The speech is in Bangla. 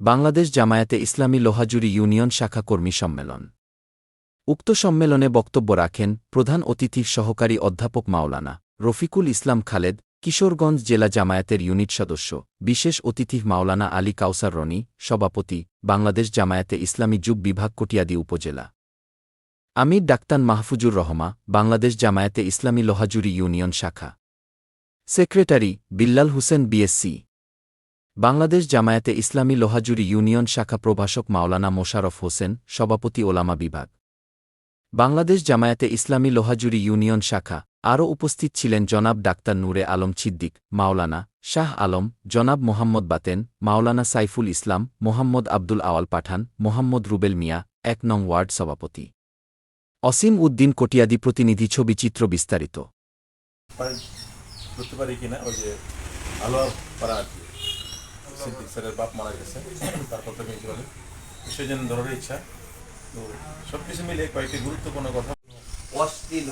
বাংলাদেশ জামায়াতে ইসলামী লোহাজুরি ইউনিয়ন শাখা কর্মী সম্মেলন। উক্ত সম্মেলনে বক্তব্য রাখেন প্রধান অতিথি সহকারী অধ্যাপক মাওলানা রফিকুল ইসলাম খালেদ, কিশোরগঞ্জ জেলা জামায়াতের ইউনিট সদস্য, বিশেষ অতিথি মাওলানা আলী কাউসার রনি, সভাপতি, বাংলাদেশ জামায়াতে ইসলামী যুব বিভাগ কটিয়াদি উপজেলা। আমির ডাক্তার মাহফুজুর রহমা, বাংলাদেশ জামায়াতে ইসলামী লোহাজুরি ইউনিয়ন শাখা। Secretary Billal Hossain BSc. Bangladesh Jamaate Islami Lohajuri union শাখা প্রভাষক মাওলানা মোশারফ হোসেন, সভাপতি ওলামা বিভাগ। বাংলাদেশ জামায়াতে ইসলামী লোহাজুরি ইউনিয়ন শাখা, আরও উপস্থিত ছিলেন জনাব ডাক্তার নূরে আলম ছিদ্দিক, মাওলানা শাহ আলম, জনাব মোহাম্মদ বাতেন, মাওলানা সাইফুল ইসলাম, মোহাম্মদ আব্দুল আওয়াল পাঠান, মোহাম্মদ রুবেল মিয়া, এক নং ওয়ার্ড সভাপতি। অসীম উদ্দিন কটিয়াদি প্রতিনিধি ছবি চিত্র বিস্তারিত। করতে পারি কিনা? ওই যে আলো সিদ্দিক স্যারের বাপ মারা গেছে, তারপর তো প্রিন্সিপাল সেজন্য ধরার ইচ্ছা। তো সব কিছু মিলে কয়েকটি গুরুত্বপূর্ণ কথা। অশ্লীল